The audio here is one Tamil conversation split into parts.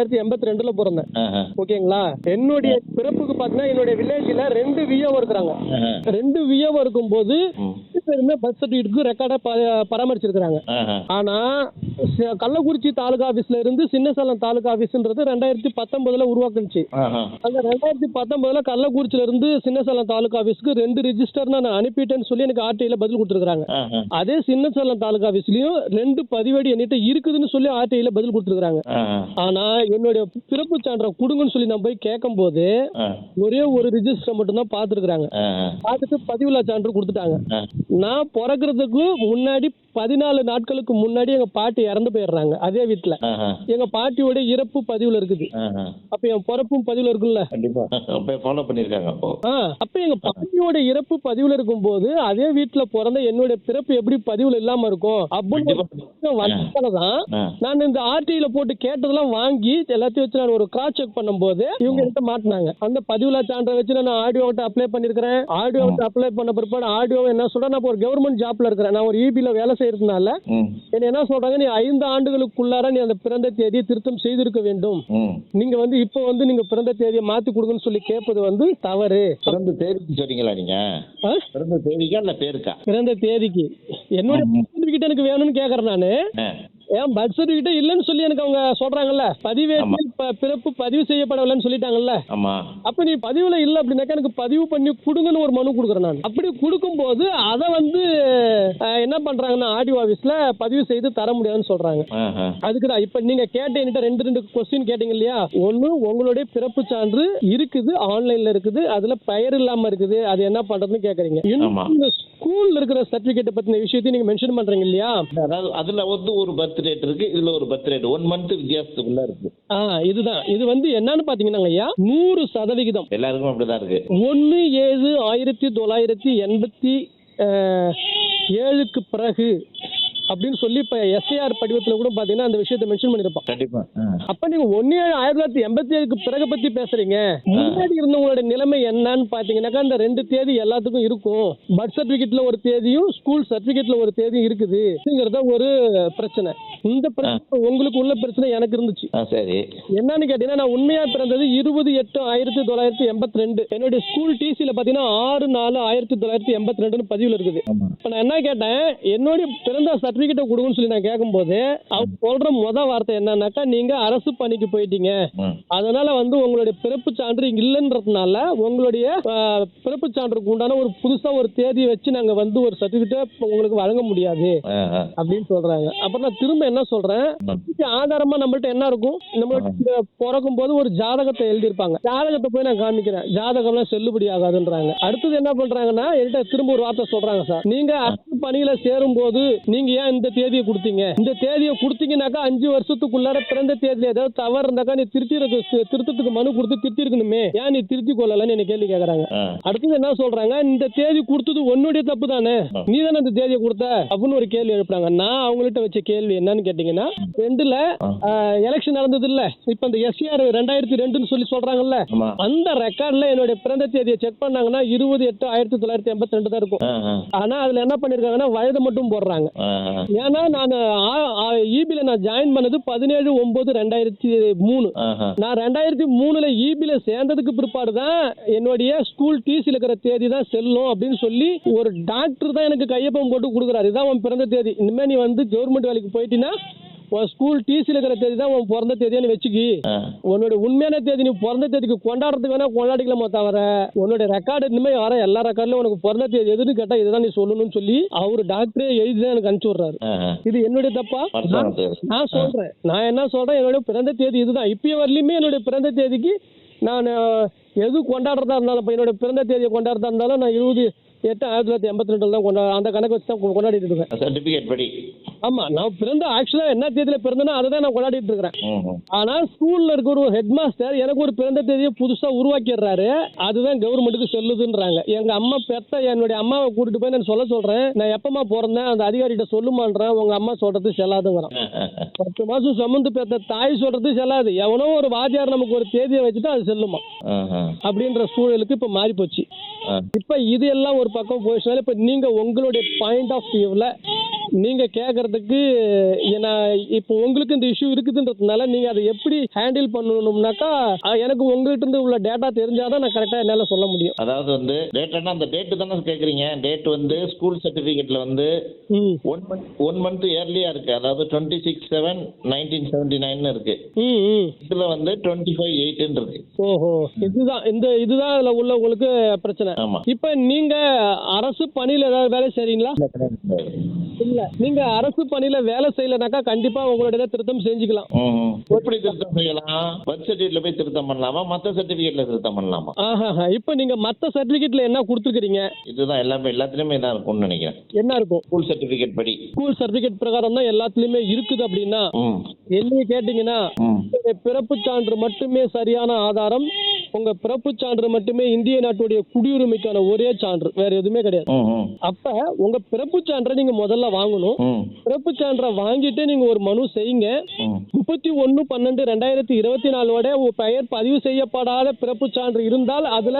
தொள்ளாயிரத்தி எண்பத்தி ரெண்டுல பிறந்தேன். ஓகேங்களா என்னுடைய பிறப்புக்கு பாத்தீங்கன்னா என்னுடைய வில்லேஜ்ல ரெண்டு விஓ இருக்கிறாங்க. ரெண்டு விஓ இருக்கும்போது ம். பேருமே பர்த் சர்டிஃபிகேட்டுக்கு ரெக்கார்டா பராமரிச்சிருக்கிறாங்க. ஆனா கள்ளக்குறிச்சி தாலுகா ஆபீஸ்ல இருந்து சின்னசேலம் தாலுகா ஆபீஸ்ன்றது ரெண்டாயிரத்தி பத்தொன்பதுல உருவாக்குனுச்சு. அந்த ரெண்டாயிரத்தி பத்தொன்பதுல கள்ளக்குறிச்சியில இருந்து சின்னசேலம் தாலுகா ஆபீஸ்க்கு ரெண்டு ரிஜிஸ்டர் நான் அனுப்பிட்டேன்னு சொல்லி எனக்கு ஆர்டிஐல பதில் கொடுத்துருக்காங்க. அதே சின்னசேலம் தாலுகா ஆபீஸ்லயும் ரெண்டு பதிவேடு என்கிட்ட இருக்குதுன்னு சொல்லி ஆர்டிஐல பதில் கொடுத்துருக்காங்க. ஆனா என்னுடைய பிறப்பு சான்றை கொடுங்கன்னு சொல்லி நான் போய் கேட்கும்போது ஆ. ஒரே ஒரு ரிஜிஸ்டர் மட்டும் தான் பார்த்துருக்குறாங்க ஆஹா. பார்த்துட்டு பதிவுல சான்று கொடுத்துட்டாங்க. நான் பிறக்கிறதுக்கு முன்னாடி பதினாலு நாட்களுக்கு முன்னாடி எங்க பாட்டி இறந்து போயிடுறாங்க. அதே வீட்டுல. எங்க பாட்டியோட இறப்பு பதிவுல இருக்குது. அப்ப என் பிறப்பும் பதிவுல இருக்குல்ல அப்ப ஃபாலோ பண்ணிருக்காங்க அப்போ. எங்க பாட்டியோட இறப்பு பதிவுல இருக்கும்போது அதே வீட்டுல பிறந்த என்னுடைய பிறப்பு எப்படி பதிவுல இல்லாம இருக்கும்? அப்படின்னு ஆ. நான் இந்த ஆர்டிஐல போட்டு கேட்டதெல்லாம் வாங்கி எல்லாத்தையும் வச்சு நான் ஒரு கிராஸ் செக் பண்ணும்போது இவங்க கிட்ட மாட்டினாங்க. அந்த பதிவுல சான்றை வச்சு நான் ஆடியோ விட்டு அப்ளை பண்ணிருக்கிறேன். ஆடியோ விட்டு அப்ளை பண்ண பிற்பாடு ஆடியோ என்ன சொல்றேன் ஒரு கவர்மெண்ட் ஜாப்ல இருக்கிறேன். நான் ஒரு இபில வேலை செய்யறதுனால. என்ன என்ன சொல்றாங்க? நீ ஐந்து ஆண்டுகளுக்குள்ளார நீ அந்த பிறந்த தேதியை திருத்தம் செய்திருக்க வேண்டும். நீங்க வந்து இப்போ வந்து நீங்க பிறந்த தேதியை மாத்தி கொடுங்கன்னு சொல்லி கேட்பது வந்து தவறு. பிறந்த தேதிக்கு சொன்னீங்களா நீங்க? பிறந்த தேதிக்கா இல்ல பேருக்கா? பிறந்த தேதிக்கு. என்னோட சர்டிபிகேட் எனக்கு வேணும்னு கேக்குறேன் நானு. ஏன் பர்த் சர்டிபிகேட் இல்லைன்னு சொல்லி எனக்கு அவங்க சொல்றாங்கல்ல. பதிவேட்டில் ப- பிறப்பு பதிவு செய்யப்படவில்லைன்னு சொல்லிட்டாங்கல்ல. ஆமா. அப்ப நீ பதிவுல இல்ல அப்படின்னாக்கா எனக்கு பதிவு பண்ணி கொடுங்கன்னு ஒரு மனு கொடுக்குறேன் நான். அப்படி கொடுக்கும்போது அதை வந்து என்ன பண்றாங்கன்னா ஆடியோ ஆபீஸ்ல பதிவு செய்து தர முடியாதுன்னு சொல்றாங்க. அதுக்குதான் இப்ப நீங்க கேட்ட என்கிட்ட ரெண்டு ரெண்டு கொஸ்டின் கேட்டீங்க இல்லையா? ஒண்ணு உங்களுடைய பிறப்பு சான்று இருக்குது ஆன்லைன்ல இருக்குது அதுல பெயர் இல்லாம இருக்குது அது என்ன பண்றதுன்னு கேக்குறீங்க. ஸ்கூல்ல இருக்கிற சர்டிபிகேட் பத்தின விஷயத்தையும் நீங்க மென்ஷன் பண்றீங்க இல்லையா? அதாவது அதுல வந்து ஒரு பர்த் ரேட் இருக்கு இதுல ஒரு பர்த் ரேட் ஒன் மந்த் வித்தியாசத்துக்குள்ள இருக்கு. ஆ இதுதான். இது வந்து என்னன்னு பாத்தீங்கன்னா ஐயா நூறு சதவிகிதம். எல்லாருக்கும் அப்படிதான் இருக்கு. ஒன்று ஏழு ஆயிரத்தி தொள்ளாயிரத்தி எண்பத்தி ஏழுக்கு பிறகு அப்படின்னு சொல்லி இப்போ எஸ்ஐஆர் படிவத்தில் கூட பார்த்தீங்கன்னா அந்த விஷயத்தை மென்ஷன் பண்ணியிருப்பான் கண்டிப்பா. அப்ப நீங்க ஒன்னு ஏழு ஆயிரத்தி தொள்ளாயிரத்தி எண்பத்தி ஏழுக்கு பிறகு பத்தி பேசுறீங்க. முன்னாடி இருந்தவங்களோட நிலைமை என்னன்னு பாத்தீங்கன்னாக்கா அந்த ரெண்டு தேதி எல்லாத்துக்கும் இருக்கும். பர்த் சர்டிபிகேட்ல ஒரு தேதியும் ஸ்கூல் சர்டிபிகேட்ல ஒரு தேதியும் இருக்குது. அப்படிங்கறத ஒரு பிரச்சனை. இந்த பிரச்சனை உங்களுக்கு உள்ள பிரச்சனை எனக்கு இருந்துச்சு. சரி. என்னன்னு கேட்டீங்கன்னா நான் உண்மையா பிறந்தது இருபது எட்டு ஆயிரத்தி தொள்ளாயிரத்தி எண்பத்தி ரெண்டு என்னுடைய ஸ்கூல் டிசியில பாத்தீங்கன்னா ஆறு நாலு ஆயிரத்தி தொள்ளாயிரத்தி எண்பத்தி ரெண்டுன்னு பதிவுல இருக்குது. இப்ப நான் என்ன கேட்டேன் என்னுடைய பிறந்த சர்டிபிகேட்டை கொடுங்கன்னு சொல்லி நான் கேட்கும்போது அவங்க சொல்ற முத வார்த்தை என்னன்னாக்கா நீங்க அரசு பணிக்கு போயிட்டீங்க. அதனால வந்து உங்களுடைய பிறப்பு சான்று இல்லைன்றதுனால உங்களுடைய பிறப்பு சான்றுக்கு உண்டான ஒரு புதுசா ஒரு தேதியை வச்சு நாங்க வந்து ஒரு சர்டிபிகேட் உங்களுக்கு வழங்க முடியாது. அப்படின்னு சொல்றாங்க. அப்புறம் நான் திரும்ப என்ன சொல்றேன்? ஆதாரமா நம்மள்ட்ட என்ன இருக்கும்? நம்மள்ட்ட பிறக்கும் போது ஒரு ஜாதகத்தை எழுதியிருப்பாங்க. ஜாதகத்தை போய் நான் காமிக்கிறேன். ஜாதகம்லாம் செல்லுபடி ஆகாதுன்றாங்க. அடுத்தது என்ன பண்றாங்கன்னா என்கிட்ட திரும்ப ஒரு வார்த்தை சொல்றாங்க சார். நீங்க அரசு பணியில சேரும் போது நீங்க ஏன் இந்த தேதியை கொடுத்தீங்க. இந்த தேதியை கொடுத்தீங்கன்னாக்கா அஞ்சு வருஷத்துக்குள்ளார பிறந்த தேதியில ஏதாவது தவறு இருந்தாக்கா நீ திருத்தி திருத்தத்துக்கு மனு கொடுத்து திருத்தி இருக்கணுமே ஏன் நீ திருத்தி கொள்ளலன்னு என்ன கேள்வி கேக்குறாங்க. அடுத்தது என்ன சொல்றாங்க? இந்த தேதி கொடுத்தது உன்னுடைய தப்பு தானே. நீ தானே இந்த தேதியை கொடுத்த? அப்படின்னு ஒரு கேள்வி எழுப்புறாங்க. நான் அவங்கள்ட்ட வச்ச கேள்வி என்னன்னு கேட்டீங்கன்னா ரெண்டுல எலெக்ஷன் நடந்தது இல்ல இப்ப இந்த எஸ்ஆர் ரெண்டாயிரத்தி ரெண்டுன்னு சொல்லி சொல்றாங்கல்ல. அந்த ரெக்கார்ட்ல என்னுடைய பிறந்த தேதியை செக் பண்ணாங்கன்னா இருபது எட்டு ஆயிரத்தி தொள்ளாயிரத்தி எண்பத்தி ரெண்டு தான் இருக்கும். ஆனா அதுல என்ன பண்ணிருக்காங்கன்னா வயதை மட்டும் போடுறாங்க. ஏன்னா நான் இபில நான் ஜாயின் பண்ணது பதினேழு ஒன்பது ரெண்டாயிரத்தி மூணு. நான் ரெண்டாயிரத்தி மூணுல இபில சேர்ந்ததுக்கு பிற்பாடு தான் என்னுடைய ஸ்கூல் டிசியில் இருக்கிற தேதி தான் செல்லும் அப்படின்னு சொல்லி ஒரு டாக்டர் தான் எனக்கு கையொப்பம் போட்டு கொடுக்குறாரு. இதான் உன் பிறந்த தேதி. இனிமே நீ வந்து கவர்மெண்ட் வேலைக்கு போயிட்டீங்கன்னா உன் ஸ்கூல் டிசியில் இருக்கிற தேதி தான் உன் பிறந்த தேதியான்னு வச்சுக்கி. உன்னோட உண்மையான தேதி நீ பிறந்த தேதிக்கு கொண்டாடுறதுக்கு வேணா கொண்டாடிக்கலாமா தவிர உன்னோட ரெக்கார்டு இனிமே வர எல்லா ரெக்கார்ட்லயும் உனக்கு பிறந்த தேதி எதுன்னு கேட்டா இதுதான் நீ சொல்லணும்னு சொல்லி அவரு டாக்டரே எழுதி தான் எனக்கு அனுப்பிச்சு விடுறாரு. இது என்னுடைய தப்பா. நான் சொல்றேன். நான் என்ன சொல்றேன்? என்னுடைய பிறந்த தேதி இதுதான். இப்பயே வரலையுமே என்னுடைய பிறந்த தேதிக்கு நான் எது கொண்டாடுறதா இருந்தாலும் என்னோட பிறந்த தேதியை கொண்டாடுறதா இருந்தாலும் நான் இருபது எட்டு ஆயிரத்தி தொள்ளாயிரத்தி எண்பத்தி ரெண்டுல தான் கொண்டா அந்த கணக்கு வச்சு தான் கொண்டாடிட்டு இருக்கேன். சர்டிபிகேட் படி. ஆமா நான் பிறந்த ஆக்சுவலா என்ன தேதியில பிறந்தேனோ அதை தான் நான் கொண்டாடிட்டு இருக்கிறேன். ஆனா ஸ்கூல்ல இருக்க ஒரு ஹெட் மாஸ்டர் எனக்கு ஒரு பிறந்த தேதியை புதுசா உருவாக்கிடுறாரு. அதுதான் கவர்மெண்ட்டுக்கு செல்லுதுன்றாங்க. எங்க அம்மா பெத்த என்னுடைய அம்மாவை கூட்டிட்டு போய் நான் சொல்ல சொல்றேன். நான் எப்பமா பிறந்தேன் அந்த அதிகாரிகிட்ட சொல்லுமான்றேன். உங்க அம்மா சொல்றது செல்லாதுங்கிறான். பத்து மாசம் சுமந்து பெத்த தாய் சொல்றது செல்லாது. எவனோ ஒரு வாத்தியார் நமக்கு ஒரு தேதியை வச்சுட்டு அது செல்லுமா. அப்படின்ற சூழலுக்கு இப்ப மாறி போச்சு. இப்ப இது எல்லாம் ஒரு பக்கம் போயிடுச்சுனால இப்ப நீங்க உங்களுடைய பாயிண்ட் ஆஃப் வியூவில் நீங்க கேட்கறதுக்கு நான் இப்போ உங்களுக்கு இந்த இஷ்யூ இருக்குதுன்றதுனால நீங்க அதை எப்படி ஹேண்டில் பண்ணணும்னாக்கா எனக்கு உங்கள்கிட்ட இருந்து உள்ள டேட்டா தெரிஞ்சாதான் நான் கரெக்டா என்னால சொல்ல முடியும். அதாவது வந்து டேட்டானா அந்த டேட்டு தானே கேட்குறீங்க டேட் வந்து ஸ்கூல் சர்டிஃபிகேட்டில் வந்து ஒன் மந்த் ஒன் மந்த் இயர்லியாக இருக்குது அதாவது twenty six seven nineteen seventy nine ம். இதில் வந்து டுவெண்ட்டி ஃபைவ் எயிட்டுன்னு இருக்குது ஓஹோ. இதுதான் இந்த இதுதான் இதுல உள்ள உங்களுக்கு பிரச்சனை. ஆமாம் இப்ப நீங்க அரசு பணியில ஏதாவது வேலை செய்றீங்களா? இல்ல. நீங்க அரசு பணியில வேலை செய்யலனாக்கா கண்டிப்பா உங்களுடைய திருத்தம் செஞ்சுக்கலாம். எப்படி திருத்தம் செய்யலாம்? பர்த் சர்டிஃபிகேட்டில் போய் திருத்தம் பண்ணலாமா? மற்ற சர்டிஃபிகேட்டில் திருத்தம் பண்ணலாமா? ஆஹா இப்ப நீங்க மத்த சர்டிபிகேட்ல என்ன கொடுத்துருக்கீங்க இதுதான் எல்லாமே எல்லாத்துலேயுமே தான் இருக்கும்னு நினைக்கிறேன். என்ன இருக்கும்? ஸ்கூல் சர்டிஃபிகேட் படி. ஸ்கூல் சர்டிபிகேட் பிரகாரம் தான் எல்லாத்துலயுமே இருக்குது அப்படின்னா ம். என்னைய கேட்டீங்கன்னா பிறப்பு சான்று மட்டுமே சரியான ஆதாரம் உங்க பிறப்பு சான்று மட்டுமே இந்திய நாட்டுடைய குடியுரிமைக்கான ஒரே சான்று வேற எதுவுமே கிடையாது. அப்ப உங்க பிறப்பு சான்றை நீங்க முதல்ல வாங்கணும். பிறப்பு சான்றை வாங்கிட்டு நீங்க ஒரு மனு செய்யுங்க. முப்பத்தி ஒன்று பன்னெண்டு ரெண்டாயிரத்தி இருபத்தி நாலோட பெயர் பதிவு செய்யப்படாத பிறப்பு சான்று இருந்தால் அதுல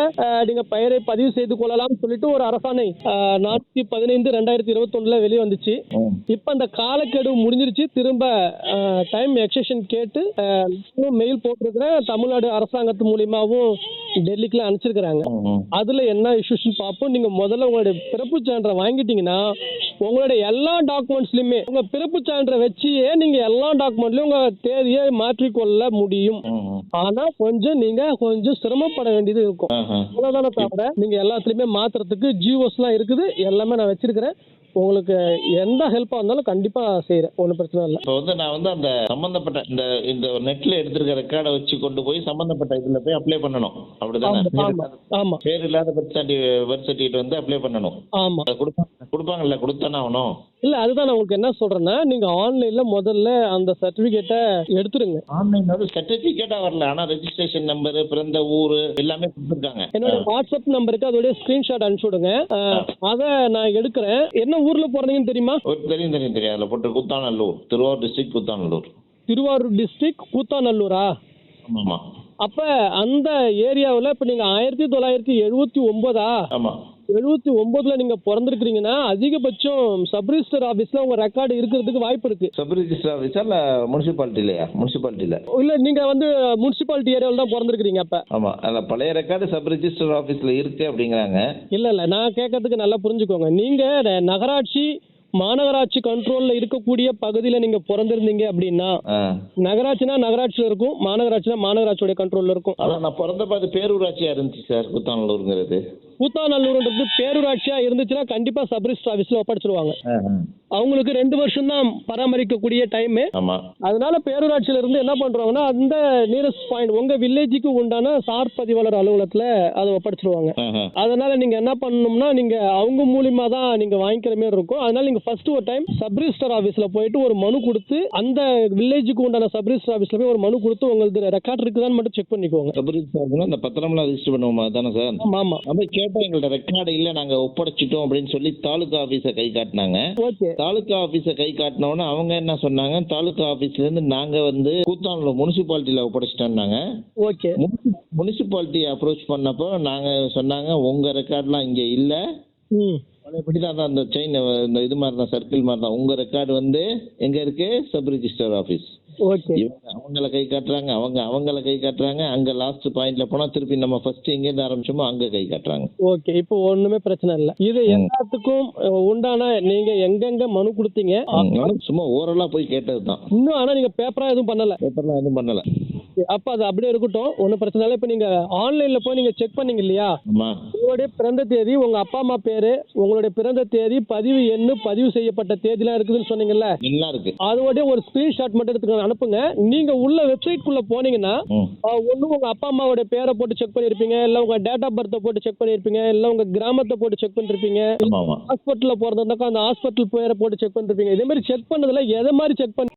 நீங்க பெயரை பதிவு செய்து கொள்ளலாம் சொல்லிட்டு ஒரு அரசாணை நானூத்தி பதினைந்து ரெண்டாயிரத்தி இருபத்தொன்னுல வெளியே வந்துச்சு இப்ப அந்த காலக்கெடு முடிஞ்சிருச்சு. திரும்ப டைம் எக்ஸ்டென்ஷன் கேட்டு மெயில் போட்டிருக்கிறேன் தமிழ்நாடு அரசாங்கத்து மூலியமாவும் டெல்லிக்குலாம் அனுப்பிச்சிருக்கிறாங்க. அதுல என்ன இஷ்யூஸ்னு பார்ப்போம். நீங்க முதல்ல உங்களுடைய பிறப்பு சான்றை வாங்கிட்டீங்கன்னா உங்களுடைய எல்லா டாக்குமெண்ட்ஸ்லயுமே உங்க பிறப்பு சான்றை வச்சியே நீங்க எல்லா டாக்குமெண்ட்லயும் உங்க தேதியை மாற்றிக்கொள்ள முடியும். ஆனா கொஞ்சம் நீங்க கொஞ்சம் சிரமப்பட வேண்டியது இருக்கும். அவ்வளவுதானே தவிர நீங்க எல்லாத்துலயுமே மாத்துறதுக்கு ஜியோஸ் எல்லாம் இருக்குது. எல்லாமே நான் வச்சிருக்கிறேன். உங்களுக்கு எந்த ஹெல்ப்பா இருந்தாலும் கண்டிப்பா செய்யறேன் ஒன்றும் பிரச்சனை இல்லை. இப்போ வந்து நான் வந்து அந்த சம்பந்தப்பட்ட இந்த இந்த நெட்ல எடுத்திருக்க ரெக்கார்டை வச்சு கொண்டு போய் சம்பந்தப்பட்ட இதுல போய் அப்ளை பண்ணணும். அப்படிதானே? ஆமா ஆமா ஆமா. பேர் இல்லாத பர்த் சர்டிஃபிகேட் வந்து அப்ளை பண்ணணும். ஆமா. அது கொடுப்பாங்க கொடுத்தானே ஆகணும் இல்ல அதுதான் நான் உங்களுக்கு என்ன சொல்றேன்னா நீங்க ஆன்லைன்ல முதல்ல அந்த சர்டிபிகேட்டை எடுத்துருங்க. ஆன்லைன் வந்து சர்டிஃபிகேட்டா வரல. ஆனா ரெஜிஸ்ட்ரேஷன் நம்பர் பிறந்த ஊர் எல்லாமே கொடுத்துருக்காங்க. என்னோட வாட்ஸ்அப் நம்பருக்கு அதோட ஸ்கிரீன்ஷாட் அனுப்பிச்சு விடுங்க அஹ், அதை நான் எடுக்கிறேன். என்ன ஊர்ல பிறந்தீங்கன்னு தெரியுமா? தெரியும் தெரியும் தெரியும். அதில் போட்டு குத்தாநல்லூர். திருவாரூர் டிஸ்ட்ரிக்ட் குத்தாநல்லூர். திருவாரூர் டிஸ்ட்ரிக்ட் கூத்தாநல்லூரா? அப்ப அந்த ஏரியாவில் இப்ப நீங்க ஆயிரத்தி தொள்ளாயிரத்தி எழுபத்தி ஒன்பதா? ஆமாம் எழுபத்தி ஒன்பதுல நீங்க பிறந்திருக்கிறீங்கன்னா அதிகபட்சம் சப் ரிஜிஸ்டர் ஆபீஸ்ல உங்க ரெக்கார்டு இருக்கிறதுக்கு வாய்ப்பு இருக்கு. சப் ரிஜிஸ்டர் ஆஃபீஸா இல்லை முனிசிபாலிட்டிலையா முனிசிபாலிட்டியில் இல்ல நீங்க வந்து முனிசிபாலிட்டி ஏரியாவில் தான் பிறந்திருக்கிறீங்க அப்ப. ஆமாம் அதில் பழைய ரெக்கார்டு சப் ரிஜிஸ்டர் ஆஃபீஸில் இருக்கு அப்படிங்கிறாங்க. இல்ல இல்ல. நான் கேட்கறதுக்கு நல்லா புரிஞ்சுக்கோங்க. நீங்க நகராட்சி மாநகராட்சி கண்ட்ரோல்ல இருக்கக்கூடிய பகுதியில நீங்க பிறந்திருந்தீங்க அப்படின்னா நகராட்சினா நகராட்சியில இருக்கும் மாநகராட்சினா மாநகராட்சியோட கண்ட்ரோல்ல இருக்கும். அதான் நான் பிறந்தப்ப அது பேரூராட்சியாக இருந்துச்சு சார் குத்தாநல்லூருங்கிறது. கூத்தாநல்லூர்ன்றது பேரூராட்சியா இருந்துச்சுன்னா கண்டிப்பா சப் ரிஜிஸ்டர் ஆஃபீஸ்ல ஒப்படைச்சிருவாங்க. அவங்களுக்கு ரெண்டு வருஷம் தான் பராமரிக்கக்கூடிய டைம் அதனால பேரூராட்சியில இருந்து என்ன பண்றாங்கன்னா அந்த நியரஸ்ட் பாயிண்ட் உங்க வில்லேஜுக்கு உண்டான சார் பதிவாளர் அலுவலகத்துல அதை ஒப்படைச்சிருவாங்க. அதனால நீங்க என்ன பண்ணணும்னா நீங்க அவங்க மூலியமா தான் நீங்க வாங்கிக்கிற மாதிரி இருக்கும். அதனால நீங்க ஃபர்ஸ்ட் ஒரு டைம் சப் ரிஜிஸ்டர் ஆபீஸ்ல போயிட்டு ஒரு மனு கொடுத்து அந்த வில்லேஜுக்கு உண்டான சப் ரிஜிஸ்டர் ஆபீஸ்ல போய் ஒரு மனு கொடுத்து உங்களுக்கு ரெக்கார்ட் இருக்குதான்னு மட்டும் செக் பண்ணிக்கோங்க. சப் ரிஜிஸ்டர் அந்த பத்திரம்லாம் ரிஜிஸ்டர் பண்ணுவோமா? தானே சார்? ஆமா ஆமா. நம்ம கேட்டோம் எங்கள்ட்ட ரெக்கார்டு இல்லை நாங்கள் ஒப்படைச்சிட்டோம் அப்படின்னு சொல்லி தாலுகா ஆஃபீஸை கை காட்டினாங்க. ஓகே. தாலுகா ஆஃபீஸை கை காட்டினோன்னே அவங்க என்ன சொன்னாங்க? தாலுகா ஆஃபீஸ்லேருந்து நாங்கள் வந்து கூத்தானூர் முனிசிபாலிட்டியில் ஒப்படைச்சிட்டோம்னாங்க. ஓகே. முனிசிபாலிட்டி அப்ரோச் பண்ணப்போ நாங்கள் சொன்னாங்க உங்கள் ரெக்கார்ட்லாம் இங்கே இல்லை. பழையபடி தான் அந்த செயின் இந்த இது மாதிரி தான் சர்க்கிள் மாதிரி தான் உங்கள் ரெக்கார்டு வந்து எங்கே இருக்கு? சப் ரிஜிஸ்டர் ஆஃபீஸ் அவங்கள கை காட்டுறாங்க அவங்க அவங்கள கை காட்டுறாங்க. அங்கே லாஸ்ட் பாயிண்ட்ல போனால் திருப்பி நம்ம ஃபர்ஸ்ட் எங்கேருந்து ஆரம்பிச்சோமோ அங்கே கை காட்டுறாங்க. ஓகே இப்போ ஒண்ணுமே பிரச்சனை இல்லை. இது எல்லாத்துக்கும் உண்டான நீங்க எங்கெங்க மனு கொடுத்தீங்க? சும்மா ஓரலாக போய் கேட்டது தான் இன்னும் ஆனா நீங்க பேப்பரா எதுவும் பண்ணல. பேப்பர்லாம் எதுவும் பண்ணலை. அப்ப அது அப்படியே இருக்கட்டும். ஒன்றும் பிரச்சனை இல்லை. இப்போ நீங்க ஆன்லைன்ல போய் நீங்க செக் பண்ணீங்க இல்லையா? உங்களுடைய பிறந்த தேதி உங்க அப்பா அம்மா பேரு உங்களுடைய பிறந்த தேதி பதிவு எண்ணு பதிவு செய்யப்பட்ட தேதிலாம் இருக்குதுன்னு சொன்னீங்கல்ல? எல்லாம் இருக்கு. அதோடய ஒரு ஸ்கிரீன்ஷாட் மட்டும் எடுத்துக்க அனுப்புங்க. நீங்க உள்ள வெப்சைட் குள்ள போனீங்கன்னா ஒன்று உங்க அப்பா அம்மாவோட பேரை போட்டு செக் பண்ணியிருப்பீங்க இல்லை உங்க டேட் ஆஃப் பர்த்தை போட்டு செக் பண்ணியிருப்பீங்க இல்லை உங்க கிராமத்தை போட்டு செக் பண்ணிருப்பீங்க. ஹாஸ்பிட்டலில் பிறந்திருந்தாக்கா அந்த ஹாஸ்பிட்டல் பேரை போட்டு செக் பண்ணிருப்பீங்க. இதே மாதிரி செக் பண்ணதுல எதை மாதிரி செக் பண்ணி